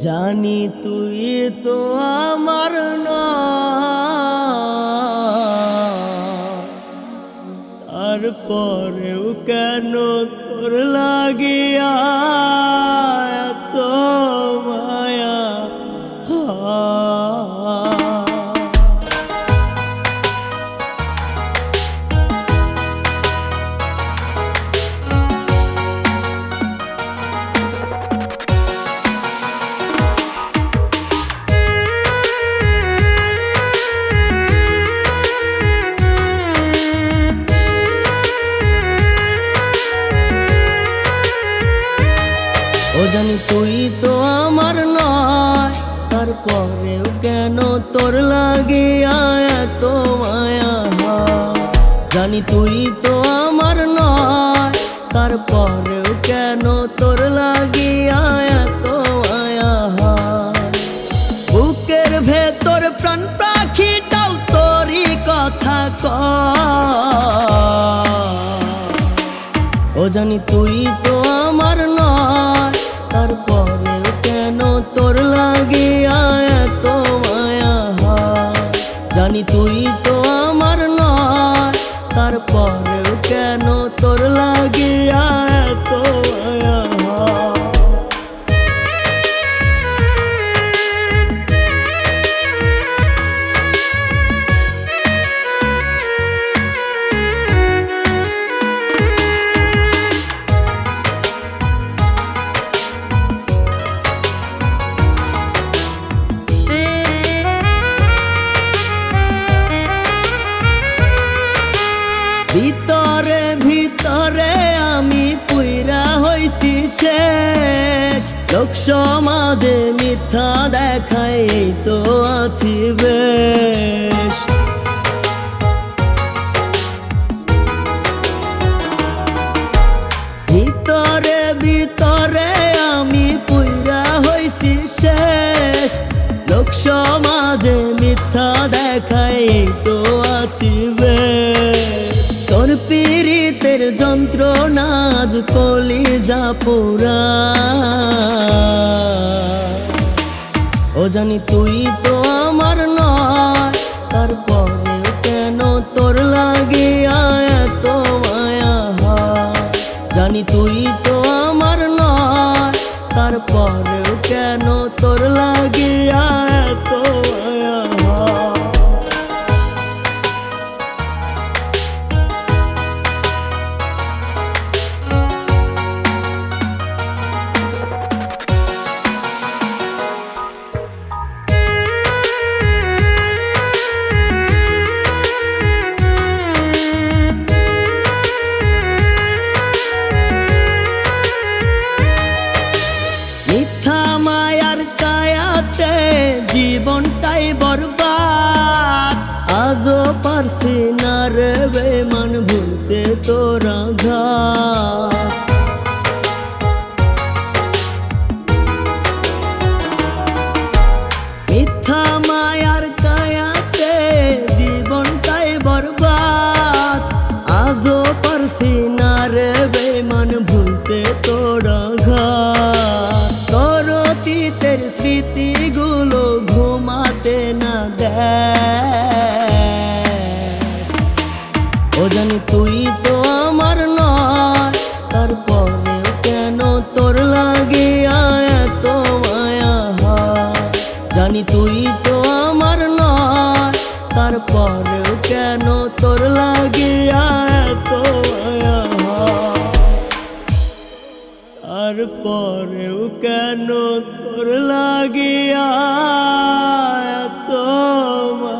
জানি তুই তো আমার তারপরেও কেন তোর লাগিয়া তো মায়া হা ও জানি তুই তো আমার নয়, তারপরেও কেন তোর লাগিয়া এত মায়া? জানি তুই তো আমার নয়, তারপরেও কেন তোর লাগিয়া এত মায়া বুকের ভেতর প্রাণ পাখিটাও তোরই কথা কয় ও জানি তুই তো ভিতরে ভিতরে আমি পুইরা হইছি শেষ। লোক সমাজে মিথ্যা দেখাই তো আছি বেশ। ভিতরে ভিতরে আমি পুইরা হইছি শেষ। লোক সমাজে মিথ্যা দেখাই তো আছি বেশ। তোর পীড়িতের যন্ত্রণাজ কলি যা পুরা ও জানি তুই তো আমার নয় তারপরেও কেন তোর লাগিয়া এত মায়া? জানি তুই তো আমার নয়, তারপরেও কেন তোর লাগিয়া এত তোরা ঘাত মিথ্যা মায়ার কায়াতে জীবনটাই বরবাদ। আজও পারছি রে বেমান ভুলতে তোরা ঘাত তোর অতীতের স্মৃতিগুলো ঘুমাতে না দেয় ও তুই তুই তো আমার নয়। তারপর কেন তোর লাগিয়া এত তারপরেও কেন তোর লাগিয়া তো মা